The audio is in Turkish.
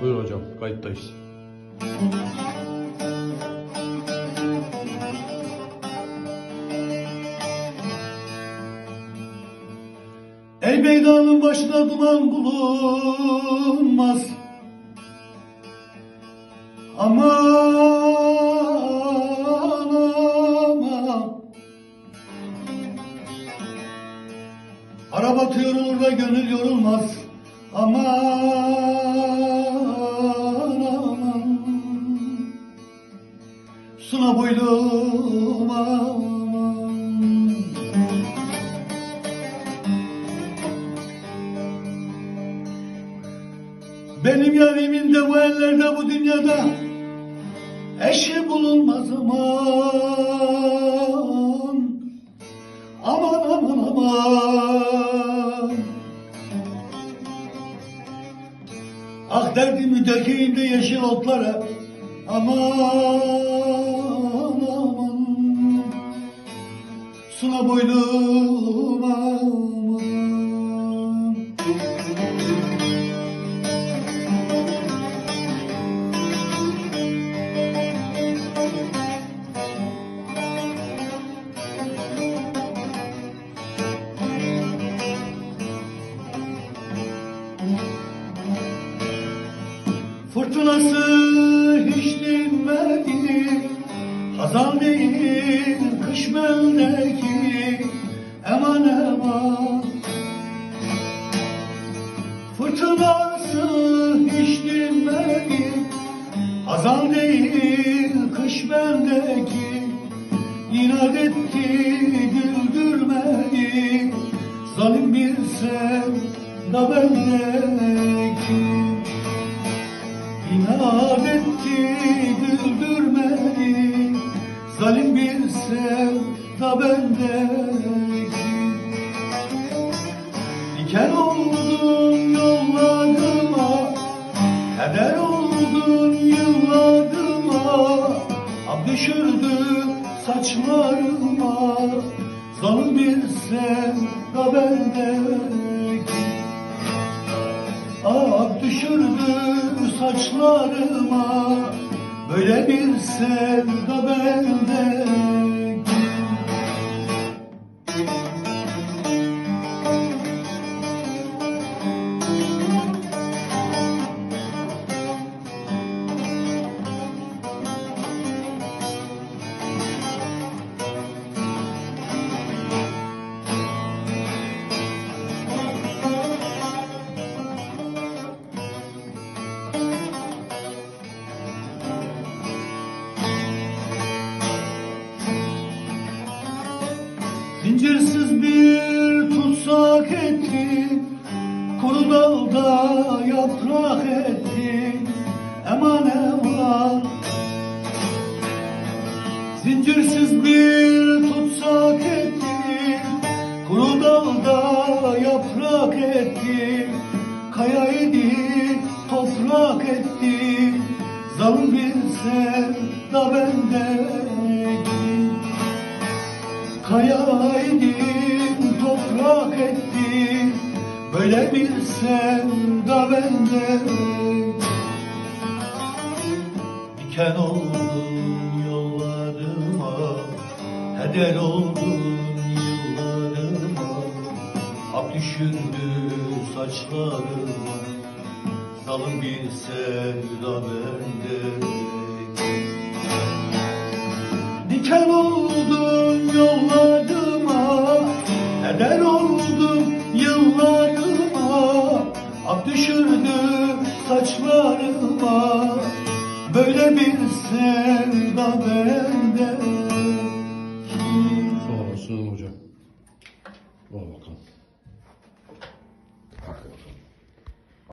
Buyur hocam, kayıttayız. El meydanın başına duman bulunmaz. Aman aman. Araba yorulur da gönül yorulmaz. Aman. Suna boylum aman. Benim yarimin de bu ellerde bu dünyada eşi bulunmaz aman. Aman aman aman. Ah derdimi dökeyim de yeşil otlara. Aman Suna boylum aman. Fırtınası Hazan değil kış beldeki Eman eman Fırtınası hiç dinmedi. Hazan değil kış bendeki İnat etti güldürmedi. Zalim bir sevda bendeki Zalim bir sevda bendeki Diken oldun yollarıma Heder oldun yıllarıma. Ab düşürdü saçlarıma Zalim bir sevda bendeki Ah düşürdü saçlarıma Böyle bir sevda bende Zincirsiz bir tutsak etti Kuru dalda yaprak etti Eman eman Zincirsiz bir tutsak etti Kuru dalda yaprak etti Kaya idi toprak etti Zalim bir sevda bendeki Kayaydım toprak etti Böyle bir sevda bende Diken oldun yollarıma Heder oldun yıllarıma. Hak düşürdü saçlarıma Zalim bir sevda bende düşürdü saçlarıma. Böyle bir sevda bende